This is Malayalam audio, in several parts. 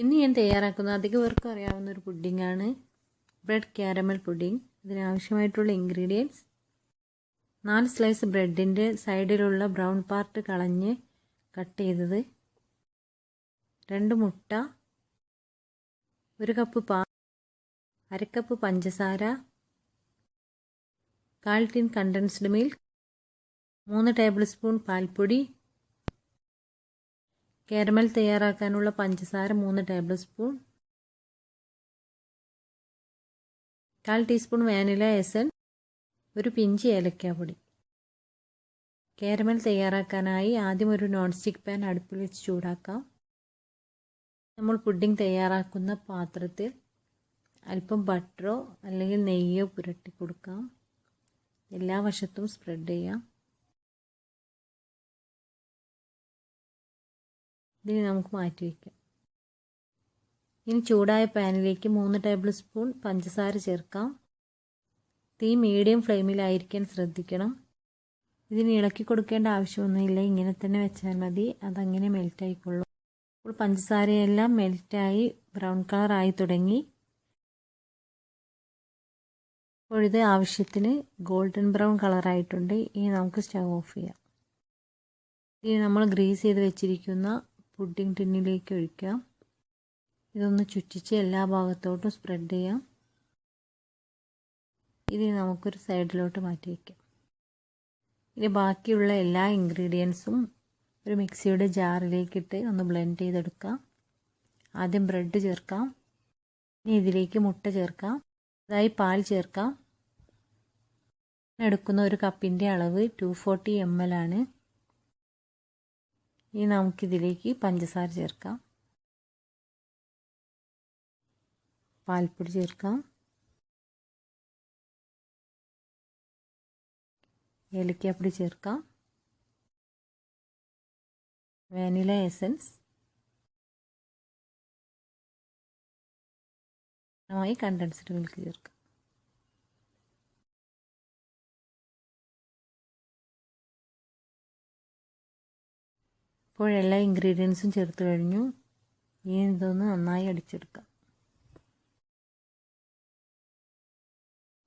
ഇന്ന് ഞാൻ തയ്യാറാക്കുന്ന അധിക പേർക്കും അറിയാവുന്ന ഒരു പുഡിങ്ങാണ്. ബ്രെഡ് ക്യാരമൽ പുഡിംഗ് ഇതിനാവശ്യമായിട്ടുള്ള ഇൻഗ്രീഡിയൻസ് നാല് സ്ലൈസ് ബ്രെഡിന്റെ സൈഡിലുള്ള ബ്രൗൺ പാർട്ട് കളഞ്ഞ് കട്ട് ചെയ്തത്. രണ്ട് മുട്ട ഒരു കപ്പ് പാ അരക്കപ്പ് പഞ്ചസാര കാൽ ടീൻ കണ്ടൻസ്ഡ് മിൽക്ക് മൂന്ന് ടേബിൾ സ്പൂൺ പാൽപ്പൊടി കാരമൽ തയ്യാറാക്കാനുള്ള പഞ്ചസാര മൂന്ന് ടേബിൾ സ്പൂൺ കാൽ ടീസ്പൂൺ വാനില എസൻ ഒരു പിഞ്ച് ഏലക്കാപ്പൊടി കാരമൽ തയ്യാറാക്കാനായി ആദ്യം ഒരു നോൺ സ്റ്റിക്ക് പാൻ അടുപ്പിൽ വെച്ച് ചൂടാക്കാം. നമ്മൾ പുഡിംഗ് തയ്യാറാക്കുന്ന പാത്രത്തിൽ അല്പം ബട്ടറോ അല്ലെങ്കിൽ നെയ്യോ പുരട്ടി കൊടുക്കാം. എല്ലാ വശത്തും സ്പ്രെഡ് ചെയ്യാം. ഇതിന് നമുക്ക് മാറ്റി വയ്ക്കാം ഇനി ചൂടായ പാനിലേക്ക് മൂന്ന് ടേബിൾ സ്പൂൺ പഞ്ചസാര ചേർക്കാം. തീ മീഡിയം ഫ്ലെയിമിലായിരിക്കാൻ ശ്രദ്ധിക്കണം. ഇതിന് ഇളക്കി കൊടുക്കേണ്ട ആവശ്യമൊന്നുമില്ല. ഇങ്ങനെ തന്നെ വെച്ചാൽ മതി. അതങ്ങനെ മെൽറ്റായിക്കൊള്ളും. അപ്പോൾ പഞ്ചസാരയെല്ലാം മെൽറ്റായി ബ്രൗൺ കളറായി തുടങ്ങി. ഇപ്പോഴിത് ആവശ്യത്തിന് ഗോൾഡൻ ബ്രൗൺ കളറായിട്ടുണ്ട്. ഇനി നമുക്ക് സ്റ്റവ് ഓഫ് ചെയ്യാം. ഇനി നമ്മൾ ഗ്രീസ് ചെയ്ത് വെച്ചിരിക്കുന്ന പുഡിംഗ് ടിന്നിലേക്ക് ഒഴിക്കാം. ഇതൊന്ന് ചുറ്റിച്ച് എല്ലാ ഭാഗത്തോട്ടും സ്പ്രെഡ് ചെയ്യാം. ഇത് നമുക്കൊരു സൈഡിലോട്ട് മാറ്റി വയ്ക്കാം ഇനി ബാക്കിയുള്ള എല്ലാ ഇൻഗ്രീഡിയൻസും ഒരു മിക്സിയുടെ ജാറിലേക്കിട്ട് ഒന്ന് ബ്ലെൻഡ് ചെയ്തെടുക്കാം. ആദ്യം ബ്രെഡ് ചേർക്കാം. ഇനി ഇതിലേക്ക് മുട്ട ചേർക്കാം. അതായി പാൽ ചേർക്കാം. എടുക്കുന്ന ഒരു കപ്പിന്റെ അളവ് ടു ഫോർട്ടി എം എൽ ആണ്. ഇനി നമുക്കിതിലേക്ക് പഞ്ചസാര ചേർക്കാം പാൽപ്പൊടി ചേർക്കാം ഏലക്കാപ്പൊടി ചേർക്കാം വാനില എസൻസ് കണ്ടൻസ്ഡ് മിൽക്ക് ചേർക്കാം ഇപ്പോൾ എല്ലാ ഇൻഗ്രീഡിയൻസും ചേർത്ത് കഴിഞ്ഞു. ഇനി ഇതൊന്ന് നന്നായി അടിച്ചെടുക്കാം.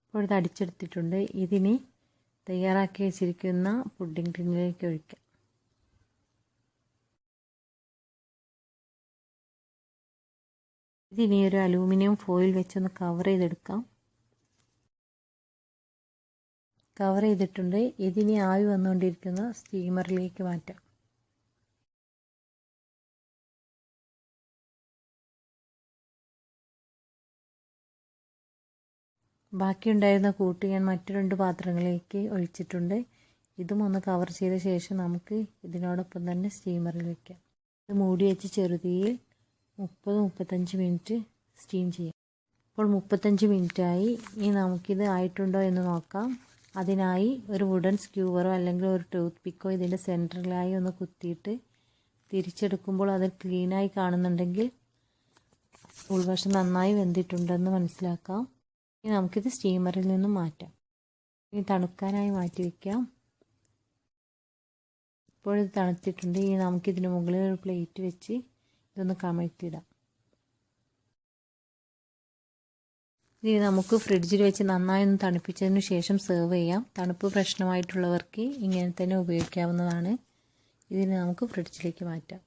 ഇപ്പോൾ ഇത് അടിച്ചെടുത്തിട്ടുണ്ട്. ഇതിനി തയ്യാറാക്കി വെച്ചിരിക്കുന്ന പുഡിംഗ് ടിന്നിലേക്ക് ഒഴിക്കാം. ഇതിനി ഒരു അലൂമിനിയം ഫോയിൽ വെച്ചൊന്ന് കവർ ചെയ്തെടുക്കാം. കവർ ചെയ്തിട്ടുണ്ട്. ഇതിനി ആവി വന്നുകൊണ്ടിരിക്കുന്ന സ്റ്റീമറിലേക്ക് മാറ്റാം. ബാക്കിയുണ്ടായിരുന്ന കൂട്ട് ഞാൻ മറ്റു രണ്ട് പാത്രങ്ങളിലേക്ക് ഒഴിച്ചിട്ടുണ്ട്. ഇതും ഒന്ന് കവർ ചെയ്ത ശേഷം നമുക്ക് ഇതിനോടൊപ്പം തന്നെ സ്റ്റീമറിൽ വയ്ക്കാം ഇത് മൂടി വെച്ച് ചെറുതീയിൽ മുപ്പത് മുപ്പത്തഞ്ച് മിനിറ്റ് സ്റ്റീം ചെയ്യാം. ഇപ്പോൾ മുപ്പത്തഞ്ച് മിനിറ്റായി ഇനി നമുക്കിത് ആയിട്ടുണ്ടോ എന്ന് നോക്കാം. അതിനായി ഒരു വുഡൻ സ്ക്യൂവറോ അല്ലെങ്കിൽ ഒരു ടൂത്ത് പിക്കോ ഇതിന്റെ സെന്ററിലായി ഒന്ന് കുത്തിയിട്ട് തിരിച്ചെടുക്കുമ്പോൾ അത് ക്ലീനായി കാണുന്നുണ്ടെങ്കിൽ ഉൾവശം നന്നായി വെന്തിട്ടുണ്ടെന്ന് മനസ്സിലാക്കാം. ഇനി നമുക്കിത് സ്റ്റീമറിൽ നിന്നും മാറ്റാം. ഇനി തണുക്കാനായി മാറ്റി വയ്ക്കാം ഇപ്പോഴിത് തണുത്തിട്ടുണ്ട്. ഇനി നമുക്കിതിന് മുകളിൽ ഒരു പ്ലേറ്റ് വെച്ച് ഇതൊന്ന് കമഴ്ത്തിയിടാം. ഇനി നമുക്ക് ഫ്രിഡ്ജിൽ വെച്ച് നന്നായി ഒന്ന് തണുപ്പിച്ചതിന് ശേഷം സെർവ് ചെയ്യാം. തണുപ്പ് പ്രശ്നമായിട്ടുള്ളവർക്ക് ഇങ്ങനെ തന്നെ ഉപയോഗിക്കാവുന്നതാണ്. ഇതിന് നമുക്ക് ഫ്രിഡ്ജിലേക്ക് മാറ്റാം.